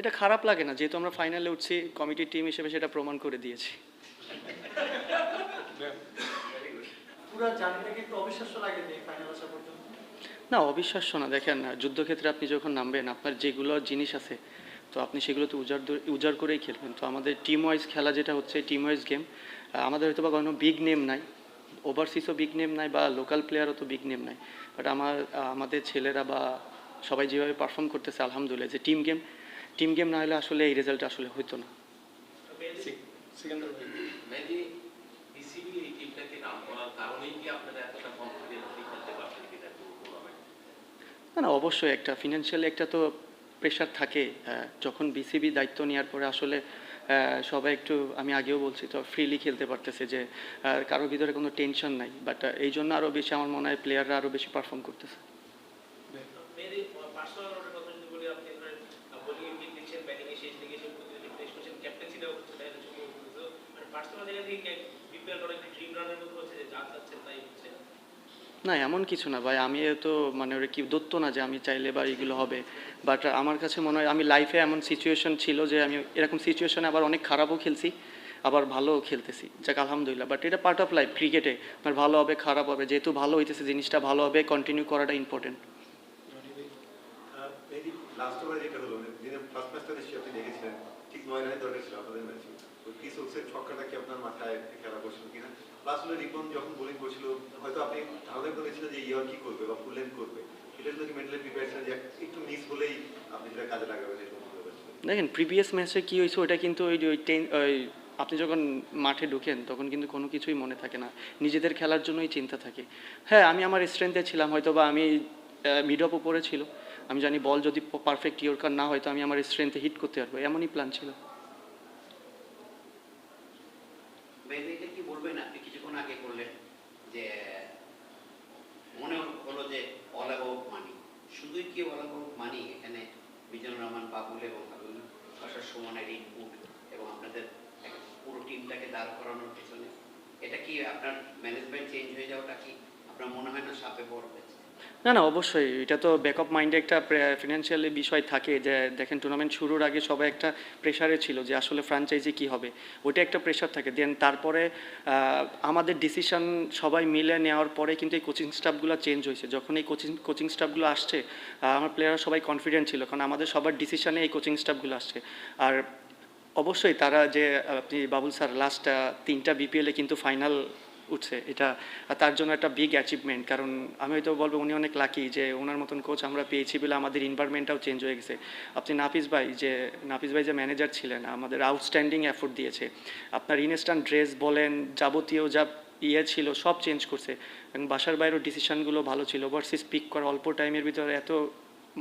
এটা খারাপ লাগে না যেহেতু আমরা ফাইনালে উঠছি কমিটির টিম হিসেবে সেটা প্রমাণ করে দিয়েছি। অবিশ্বাস্য না অবিশ্বাস্য না দেখেন যুদ্ধক্ষেত্রে আপনি যখন নামবেন আপনার যেগুলো জিনিস আছে তো আপনি সেগুলো তো উজাড় উজাড় করেই খেলবেন। তো আমাদের টিম ওয়াইজ খেলা যেটা হচ্ছে টিম ওয়াইজ গেম আমাদের হয়তো বা কোনো বিগ নেম নাই ওভারসিসও বিগ নেম নাই বা লোকাল প্লেয়ারও তো বিগ নেম নাই। বাট আমার আমাদের ছেলেরা বা সবাই যেভাবে পারফর্ম করতেছে আলহামদুলিল্লাহ যে টিম গেম টিম গেম না হলে আসলে এই রেজাল্ট আসলে হতো না। না না অবশ্যই একটা ফিনান্সিয়াল একটা তো প্রেশার থাকে। আহ, যখন বিসিবি দায়িত্ব নেওয়ার পরে আসলে আহ, সবাই একটু আমি আগেও বলছি তো ফ্রিলি খেলতে পারতেছে যে কারোর ভিতরে কোনো টেনশন নাই। বাট এই জন্য আরও বেশি আমার মনে হয় প্লেয়াররা আরও বেশি পারফর্ম করতেছে মেয়েদের পার্সোনাল কথা যদি বলি আপনি ধরেন বোলিং এ কিক দিচ্ছেন ব্যাটিং এ শেষ দিকে এসে প্রতিদিন প্লেস করছেন ক্যাপ্টেন্সিটাও হচ্ছে তাই জন্য তো মানে পার্সোনাল জায়গা থেকে বিপিএল অনেক ড্রিম রানের মতো হচ্ছে যে যা চাচ্ছেন তাই হচ্ছে না, এমন কিছু না ভাই। আমি তো মানে ওরা কি দত্ত না যে আমি চাইলে বা এগুলো হবে। বাট আমার কাছে মনে হয় আমি লাইফে এমন সিচুয়েশন ছিল যে আমি এরকম সিচুয়েশনে আবার অনেক খারাপও খেলছি, আবার ভালোও খেলতেছি। যাক, আলহামদুলিল্লাহ। বাট এটা পার্ট অফ লাইফ ক্রিকেটে আমার ভালো হবে, খারাপ হবে, যেহেতু ভালো হইতেছে, জিনিসটা ভালো হবে কন্টিনিউ করাটা ইম্পর্টেন্ট লাস্ট ওভারে যেটা হলো মানে দিনের ফার্স্ট ম্যাচটা নিশ্চয়ই আপনি দেখেছিলেন ঠিক নয় নয় দরকার ছিল আপনাদের ম্যাচে ওই ক্রিস ওক্সের ছক্কাটা কি আপনার মাথায় খেলা করছিল কিনা হলো রিপন যখন বোলিং করছিল, হয়তো আপনি ধারণা করেছিলেন যে ইয়ার কি করবে বা ফুল লেন্থ করবে। সেটা কি মেন্টালি প্রিপেয়ার ছিলেন যে একটু মিস হলেই আপনি সেটা কাজে লাগাবেন এরকম? দেখেন প্রিভিয়াস ম্যাচে কী হয়েছে ওটা কিন্তু ওই ওই টেন ওই আপনি যখন মাঠে ঢুকেন, তখন কিন্তু কোনো কিছুই মনে থাকে না। নিজেদের খেলার জন্যই চিন্তা থাকে। হ্যাঁ আমি আমার স্ট্রেংথে ছিলাম, হয়তো বা আমি মিড অফ উপরে ছিল। আমি জানি বল যদি পারফেক্ট ইয়র্কার না হয়, তো আমি আমার স্ট্রেংথে হিট করতে পারব। এমনই প্ল্যান ছিল মেয়েদেরকে কি বলবেন আপনি কিছুক্ষণ আগে করলেন যে মনে হলো যে অল অ্যাবাউট মানি শুধুই বলা হোক মানি এখানে মিজানুর রহমান বাবুল এবং হাবিবুল বাসার সমানের ইনপুট এবং আপনাদের পুরো টিমটাকে দাঁড় করানোর পেছনে, এটা কি আপনার ম্যানেজমেন্ট চেঞ্জ হয়ে যাওয়াটা কি আপনার মনে হয় না সাপে হয়েছে না না, অবশ্যই। এটা তো ব্যাকআপ মাইন্ডে একটা ফিনান্সিয়ালি বিষয় থাকে যে, দেখেন টুর্নামেন্ট শুরুর আগে সবাই একটা প্রেশারে ছিল যে, আসলে ফ্র্যাঞ্চাইজি কি হবে? ওইটা একটা প্রেশার থাকে। দেন তারপরে আমাদের ডিসিশন সবাই মিলে নেওয়ার পরে কিন্তু এই কোচিং স্টাফগুলো চেঞ্জ হয়েছে। যখন এই কোচিং কোচিং স্টাফগুলো আসছে আমার প্লেয়াররা সবাই কনফিডেন্ট ছিল, কারণ আমাদের সবার ডিসিশনে এই কোচিং স্টাফগুলো আসছে। আর অবশ্যই তারা যে আপনি বাবুল স্যার লাস্ট তিনটা বিপিএলে কিন্তু ফাইনাল উঠছে, এটা তার জন্য একটা বিগ অ্যাচিভমেন্ট কারণ আমি হয়তো বলব উনি অনেক লাকি যে ওনার মতন কোচ আমরা পেয়েছি বলে আমাদের ইনভারমেন্টটাও চেঞ্জ হয়ে গেছে। আপনি নাফিস ভাই যে, নাফিস ভাই যে ম্যানেজার ছিলেন, আমাদের আউটস্ট্যান্ডিং এফোর্ট দিয়েছে। আপনার ইনস্ট্যান্ট ড্রেস বলেন, যাবতীয় যা ইয়ে ছিল সব চেঞ্জ করছে। এবং বাসার বাইরেও ডিসিশনগুলো ভালো ছিল ওভারসিজ পিক করা, অল্প টাইমের ভিতরে এত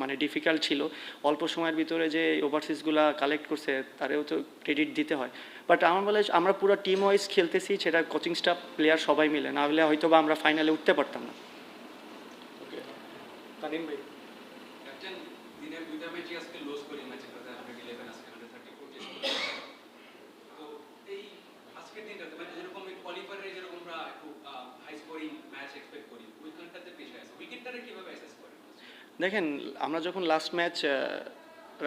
মানে ডিফিকাল্ট ছিল। অল্প সময়ের ভিতরে যে ওভারসিজগুলো কালেক্ট করছে, তারেও তো ক্রেডিট দিতে হয়। বাট আমার বলে, আমরা পুরো টিম ওয়াইজ খেলতেছি, সেটা কোচিং স্টাফ প্লেয়ার সবাই মিলে। না হলে হয়তো বা আমরা ফাইনালে উঠতে পারতাম না। তানিম ভাই ক্যাপ্টেন দিনের দুইটা ম্যাচই আজকে লো স্কোরিং ম্যাচ একটা হান্ড্রেড ইলেভেন আজকে হান্ড্রেড থার্টি ফোর তো এই আজকের দিনটাতে মানে যেরকম কোয়ালিফায়ারে যেরকম আমরা একটু হাই স্কোরিং ম্যাচ এক্সপেক্ট করি ওইখানটাতে পেশে আছে উইকেটটারে কীভাবে অ্যাসেস করেন দেখেন, আমরা যখন লাস্ট ম্যাচ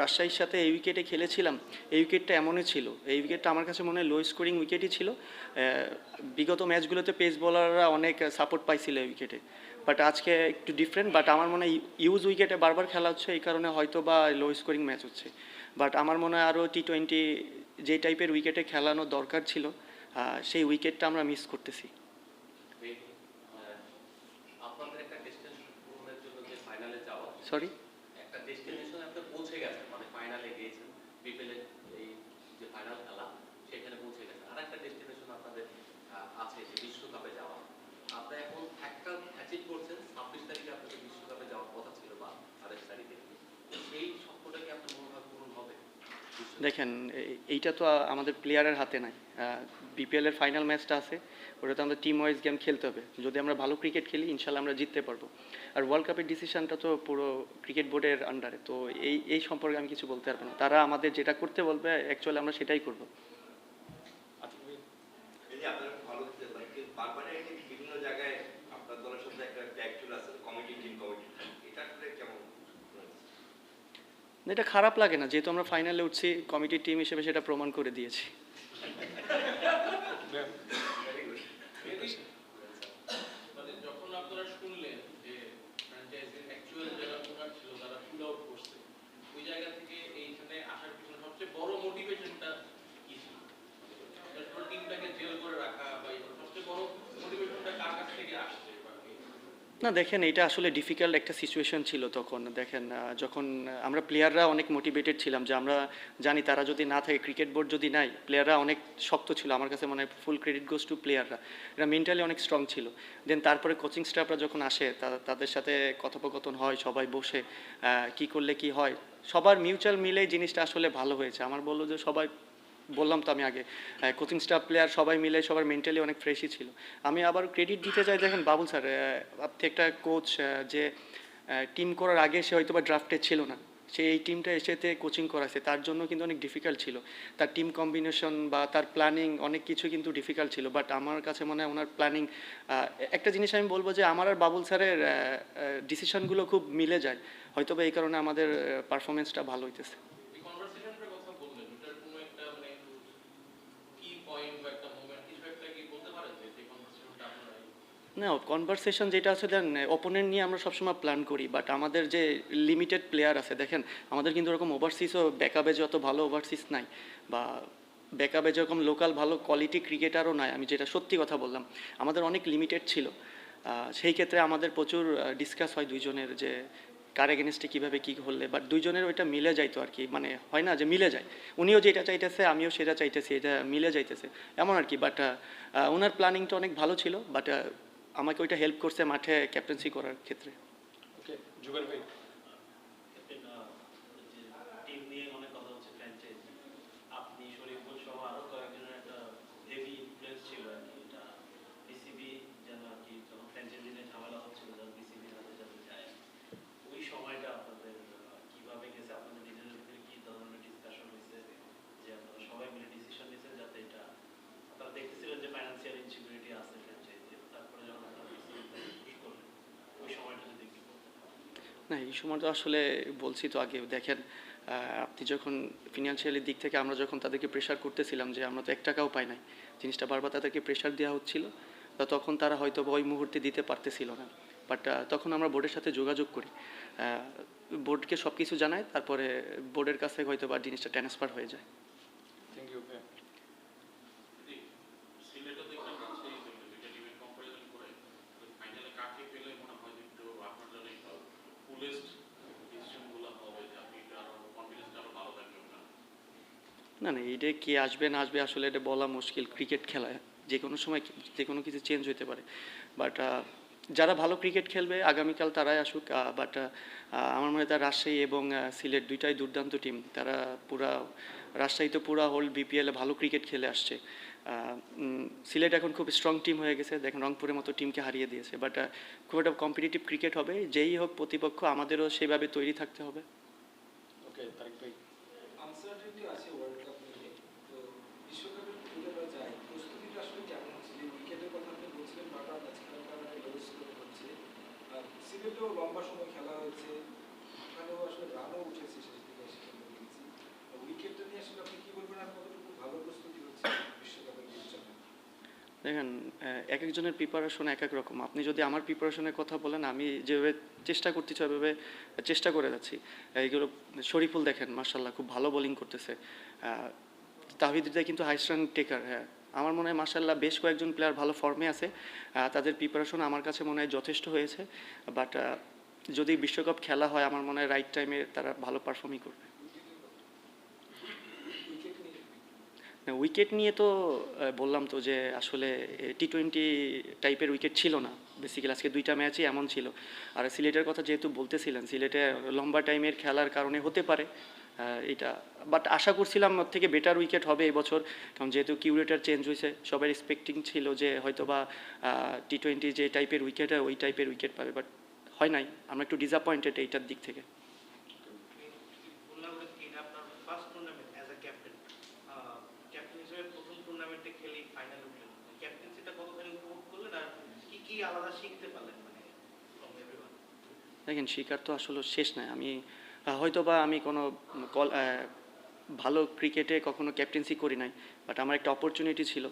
রাজশাহীর সাথে এই উইকেটে খেলেছিলাম, এই উইকেটটা এমনই ছিল। এই উইকেটটা আমার কাছে মনে হয় লো স্কোরিং উইকেটই ছিল। বিগত ম্যাচগুলোতে পেস বোলাররা অনেক সাপোর্ট পাইছিল এই উইকেটে বাট আজকে একটু ডিফারেন্ট বাট আমার মনে হয় ইউজ উইকেটে বারবার খেলা হচ্ছে, এই কারণে হয়তো বা লো স্কোরিং ম্যাচ হচ্ছে। বাট আমার মনে হয় আরও টি টোয়েন্টি যে টাইপের উইকেটে খেলানো দরকার ছিল সেই উইকেটটা আমরা মিস করতেছি এই, আহ, আপনাদের একটা ডেস্টিনেশন পূরণের জন্য যে ফাইনালে যাওয়া সরি আপনি মানে সেখানে পৌঁছে গেছেন। আর একটা ডেস্টিনেশন আপনাদের আছে, যে বিশ্বকাপে যাওয়া। আপনি এখন একটা অ্যাচিভ করছেন, ছাব্বিশ তারিখে আপনাদের বিশ্বকাপে যাওয়ার কথা ছিল বা আঠাশ তারিখে সেই স্বপ্নটা কি আপনার মনে হয় পূরণ হবে বিশ্বকাপে? দেখেন এইটা তো আমাদের প্লেয়ারের হাতে নাই। বিপিএল এর ফাইনাল ম্যাচটা আছে ওটা তো আমাদের টিম ওয়াইজ গেম খেলতে হবে। যদি আমরা ভালো ক্রিকেট খেলি, ইনশাল্লাহ আমরা জিততে পারব। আর ওয়ার্ল্ড কাপের ডিসিশনটা তো পুরো ক্রিকেট বোর্ডের আন্ডারে তো এই এই সম্পর্কে আমি কিছু বলতে পারব না। তারা আমাদের যেটা করতে বলবে অ্যাকচুয়ালি আমরা সেটাই করব আচ্ছা ভাই এই যে আপনারা ভালো খেলতে পারেন, কিন্তু বারবার এই যে বিভিন্ন জায়গায় আপনার দলের সাথে একটা ট্যাগ চলে আসে কমিটি টিম কমিটি এটা খারাপ লাগে না। যেহেতু আমরা ফাইনালে উঠছি কমিটির টিম হিসেবে সেটা প্রমাণ করে দিয়েছি মানে যখন আপনারা শুনলেন যে ফ্র্যাঞ্চাইজির অ্যাকচুয়াল যারা ওনার ছিল তারা পুল আউট করছে ওই জায়গা থেকে এইখানে আসার পিছনে সবচেয়ে বড় মোটিভেশনটা কি ছিল আপনার পুরো টিমটাকে জেল করে রাখা বা এই সবচেয়ে বড় মোটিভেশনটা কার কাছ থেকে আসছে বা কি? না, দেখেন, এটা আসলে ডিফিকাল্ট একটা সিচুয়েশন ছিল তখন। দেখেন যখন আমরা প্লেয়াররা অনেক মোটিভেটেড ছিলাম যে আমরা জানি তারা যদি না থাকে ক্রিকেট বোর্ড যদি নাই প্লেয়াররা অনেক শক্ত ছিল। আমার কাছে মনে ফুল ক্রেডিট গোস টু প্লেয়াররা এরা মেন্টালি অনেক স্ট্রং ছিল। দেন তারপরে কোচিং স্টাফরা যখন আসে তাদের সাথে কথোপকথন হয়, সবাই বসে কি করলে কি হয়? সবার মিউচুয়াল মিলেই জিনিসটা আসলে ভালো হয়েছে। আমার বলল যে সবাই বললাম তো আমি আগে কোচিং স্টাফ প্লেয়ার সবাই মিলে, সবার মেন্টালি অনেক ফ্রেশই ছিল। আমি আবার ক্রেডিট দিতে চাই, দেখেন বাবুল স্যার আপনি একটা কোচ যে টিম করার আগে সে হয়তো বা ড্রাফটে ছিল না। সে এই টিমটা এসেতে কোচিং করাছে, তার জন্য কিন্তু অনেক ডিফিকাল্ট ছিল। তার টিম কম্বিনেশন বা তার প্ল্যানিং অনেক কিছু কিন্তু ডিফিকাল্ট ছিল বাট আমার কাছে মনে হয় ওনার প্ল্যানিং একটা জিনিস আমি বলব যে, আমার আর বাবুল স্যারের ডিসিশনগুলো খুব মিলে যায়। হয়তো বা এই কারণে আমাদের পারফরমেন্সটা ভালো হইতেছে এই কনভারসেশনটার কথা বললেন ওটার কোনো একটা মানে কি পয়েন্ট বা একটা মোমেন্ট কিছু একটা কি বলতে পারেন যে যে কনভারসেশনটা আপনারা না কনভারসেশন যেটা আছে, দেন অপোনেন্ট নিয়ে আমরা সবসময় প্ল্যান করি বাট আমাদের যে লিমিটেড প্লেয়ার আছে, দেখেন, আমাদের কিন্তু ওরকম ওভারসিসও ব্যাকআপে যত ভালো ওভারসিস নাই, বা ব্যাকআপে যেরকম লোকাল ভালো কোয়ালিটি ক্রিকেটারও নাই, আমি যেটা সত্যি কথা বললাম, আমাদের অনেক লিমিটেড ছিল সেই ক্ষেত্রে আমাদের প্রচুর ডিসকাস হয় দুইজনের যে কার এগেনস্টে কীভাবে কী করলে বাট দুইজনের ওইটা মিলে যাইতো আর কি মানে হয় না যে মিলে যায়, উনিও যেটা চাইতেছে, আমিও সেটা চাইতেছি, এটা মিলে যাইতেছে, এমন আর কি বাট ওনার প্ল্যানিংটা অনেক ভালো ছিল বাট আমাকে ওইটা হেল্প করছে মাঠে ক্যাপ্টেন্সি করার ক্ষেত্রে। ওকে ভাই টিম নিয়ে অনেক কথা হচ্ছে ফ্র্যাঞ্চাইজি আপনি শরীফুল সহ আরও কয়েকজনের একটা হেভি ইনফ্লুয়েন্স ছিল আর কি এটা বিসিবি যেন আর কি যখন ফ্র্যাঞ্চাইজি নিয়ে ঝামেলা হচ্ছিল যেন বিসিবি হাতে যাতে যায় ওই সময়টা আপনাদের আহ, কীভাবে গেছে আপনাদের নিজেদের ভিতরে কি ধরনের ডিসকাশন হয়েছে যে আপনারা সবাই মিলে ডিসিশন নিয়েছেন যাতে এটা আপনারা দেখতেছিলেন যে ফাইন্যান্সিয়াল ইনসিকিউরিটি আছে ফ্র্যাঞ্চাইজি তারপরে যখন আপনারা বিসিবি পুশ করলেন ওই সময়টা যদি একটু বলতেন না, এই সময় তো আসলে বলছি তো আগে, দেখেন আপনি যখন ফিনান্সিয়ালি দিক থেকে আমরা যখন তাদেরকে প্রেশার করতেছিলাম যে আমরা তো এক টাকাও পাই নাই, জিনিসটা বারবার তাদেরকে প্রেশার দেওয়া হচ্ছিল, তা তখন তারা হয়তো ওই মুহূর্তে দিতে পারতেছিল না। বাট তখন আমরা বোর্ডের সাথে যোগাযোগ করি বোর্ডকে সব কিছু জানায়, তারপরে বোর্ডের কাছে হয়তো বা জিনিসটা ট্রান্সফার হয়ে যায় থ্যাংক ইউ ভাই জি, সিলেটও দেখলাম রাজশাহী হইল, দুইটা টিমের comparison করে, তো ফাইনালে কাকে পেলে মনে হয় যে একটু আপনার জন্য এই coolest decision গুলো হবে যে আপনি একটু আরও confidence টা আরও ভালো থাকবে আপনার? না না এটা কে আসবে, না আসবে আসলে এটা বলা মুশকিল। ক্রিকেট খেলায় যে কোনো সময় যে কোনো কিছু চেঞ্জ হতে পারে। বাট যারা ভালো ক্রিকেট খেলবে, আগামীকাল তারাই আসুক বাট আমার মনে হয় তার রাজশাহী এবং সিলেট দুইটাই দুর্দান্ত টিম তারা পুরা, রাজশাহী তো পুরা হোল বিপিএলে ভালো ক্রিকেট খেলে আসছে। সিলেট এখন খুব স্ট্রং টিম হয়ে গেছে, দেখেন রংপুরের মতো টিমকে হারিয়ে দিয়েছে। বাট খুব একটা কম্পিটিটিভ ক্রিকেট হবে, যেই হোক প্রতিপক্ষ আমাদেরও সেভাবে তৈরি থাকতে হবে। ওকে ভাই আনসার্টেনটি আছে ওয়ার্ল্ড কাপ নিয়ে তো বিশ্বকাপের তুলে যায় প্রস্তুতিটা আসলে কেমন হচ্ছে যে উইকেটের কথা আপনি বলছিলেন বাটা ম্যাচখানের কারণে লো স্কোর হচ্ছে আর সিলেটেও লম্বা সময় খেলা হয়েছে। ওখানেও আসলে রানও উঠেছে শেষ দিকে উইকেটটা নিয়ে আসলে আপনি কি বলবেন আর কতটুকু ভালো প্রস্তুতি হচ্ছে বিশ্বকাপের জন্য দেখেন এক একজনের প্রিপারেশন এক এক রকম। আপনি যদি আমার প্রিপারেশনের কথা বলেন, আমি যেভাবে চেষ্টা করতেছি, ওইভাবে চেষ্টা করে যাচ্ছি। এইগুলো, শরীফুল দেখেন মার্শাল্লাহ খুব ভালো বোলিং করতেছে। তাহিদ কিন্তু হাইস্ট রান টেকার হ্যাঁ। আমার মনে হয় মার্শাল্লাহ বেশ কয়েকজন প্লেয়ার ভালো ফর্মে আছে। তাদের প্রিপারেশন আমার কাছে মনে হয় যথেষ্ট হয়েছে। বাট যদি বিশ্বকাপ খেলা হয়, আমার মনে হয় রাইট টাইমে তারা ভালো পারফর্মই করবে। না উইকেট নিয়ে তো বললাম তো যে আসলে টি টোয়েন্টি টাইপের উইকেট ছিল না। বেসিক্যালি আজকে দুইটা ম্যাচই এমন ছিল। আর সিলেটের কথা যেহেতু বলতেছিলেন, সিলেটে লম্বা টাইমের খেলার কারণে হতে পারে। এটা। বাট আশা করছিলাম ওর থেকে বেটার উইকেট হবে এবছর কারণ যেহেতু কিউরেটার চেঞ্জ হয়েছে সবাই এক্সপেক্টিং ছিল যে হয়তো বা টি টোয়েন্টি যে টাইপের উইকেট হয় ওই টাইপের উইকেট পাবে। বাট হয় নাই আমরা একটু ডিসঅ্যাপয়েন্টেড এইটার দিক থেকে। মানে? দেখেন শিকার তো আসলে শেষ নাই। আমি হয়তো বা আমি কোনো কল ভালো ক্রিকেটে কখনো ক্যাপ্টেন্সি করি নাই বাট আমার একটা অপরচুনিটি ছিল।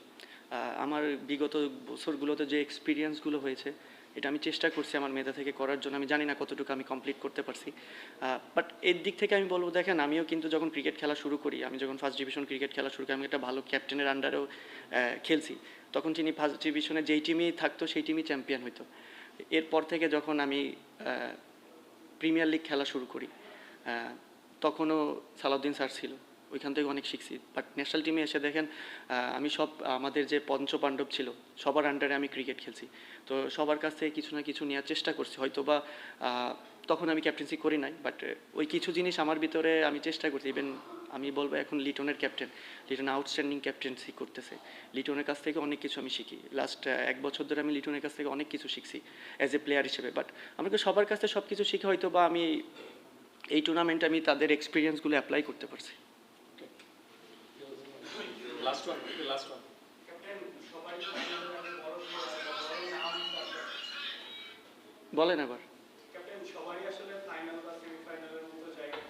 আমার বিগত বছরগুলোতে যে এক্সপিরিয়েন্সগুলো হয়েছে, এটা আমি চেষ্টা করছি আমার মেধা থেকে করার জন্য। আমি জানি না কতটুকু আমি কমপ্লিট করতে পারছি। বাট এর দিক থেকে আমি বলব, দেখেন, আমিও কিন্তু যখন ক্রিকেট খেলা শুরু করি, আমি যখন ফার্স্ট ডিভিশন ক্রিকেট খেলা শুরু করি, আমি একটা ভালো ক্যাপ্টেনের আন্ডারেও খেলছি। তখন তিনি ফার্স্ট ডিভিশনে যেই টিমই থাকতো, সেই টিমই চ্যাম্পিয়ন হতো এরপর থেকে যখন আমি প্রিমিয়ার লিগ খেলা শুরু করি তখনও সালাউদ্দিন স্যার ছিল। ওইখান থেকে অনেক শিখছি। বাট ন্যাশনাল টিমে এসে দেখেন আমি সব আমাদের যে পঞ্চ পাণ্ডব ছিল, সবার আন্ডারে আমি ক্রিকেট খেলছি। তো সবার কাছ থেকে কিছু না কিছু নেওয়ার চেষ্টা করছি। হয়তো বা তখন আমি ক্যাপ্টেন্সি করি নাই বাট ওই কিছু জিনিস আমার ভিতরে আমি চেষ্টা করছি। ইভেন আমি বলব এখন লিটনের ক্যাপ্টেন লিটন আউটস্ট্যান্ডিং ক্যাপ্টেন্সি করতেছে। লিটনের কাছ থেকে অনেক কিছু আমি শিখি। লাস্ট এক বছর ধরে আমি লিটনের কাছ থেকে অনেক কিছু শিখছি অ্যাজ এ প্লেয়ার হিসেবে। বাট আমাকে সবার কাছ থেকে সব কিছু শিখে হয়তো বা আমি এই টুর্নামেন্টে আমি তাদের এক্সপিরিয়েন্সগুলো অ্যাপ্লাই করতে পারছি। লাস্ট ওয়ান লাস্ট ওয়ান বলেন আবার। ক্যাপ্টেন সবারই আসলে ফাইনাল বা সেমিফাইনালের মতো জায়গায়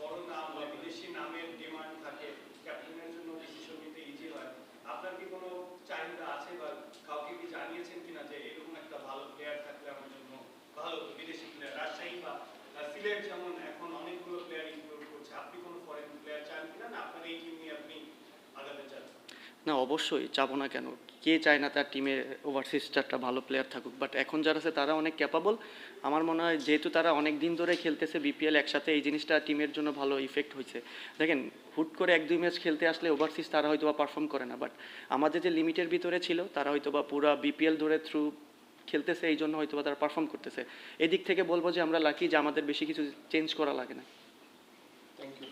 বড় নাম বা বিদেশি নামের ডিমান্ড থাকে ক্যাপ্টেনের জন্য ডিসিশন নিতে ইজি হয়। আপনার কি কোনো চাহিদা আছে বা কাউকে কি জানিয়েছেন কিনা যে এরকম একটা ভালো প্লেয়ার থাকলে আমার জন্য ভালো বিদেশি প্লেয়ার রাজশাহী সিলেট যেমন এখন অনেকগুলো প্লেয়ার ইনক্লুড করছে। আপনি কোনো ফরেন প্লেয়ার চান কিনা? না, আপনার এই টিম নিয়ে আপনি আগাতে চান। না, অবশ্যই চাবো না কেন? কে চায় না তার টিমে ওভারসিজটা একটা ভালো প্লেয়ার থাকুক? বাট এখন যারা আছে, তারা অনেক ক্যাপাবল আমার মনে হয় যেহেতু তারা অনেক দিন ধরে খেলতেছে বিপিএল একসাথে, এই জিনিসটা টিমের জন্য ভালো ইফেক্ট হয়েছে দেখেন, হুট করে এক, দুই ম্যাচ খেলতে আসলে ওভারসিজ তারা হয়তো বা পারফর্ম করে না। বাট আমাদের যে লিমিটের ভিতরে ছিল, তারা হয়তো বা পুরো বিপিএল ধরে থ্রু খেলতেছে, এই জন্য হয়তো তারা পারফর্ম করতেছে। এদিক থেকে বলব যে আমরা লাকি যে আমাদের বেশি কিছু চেঞ্জ করা লাগে না। Thank you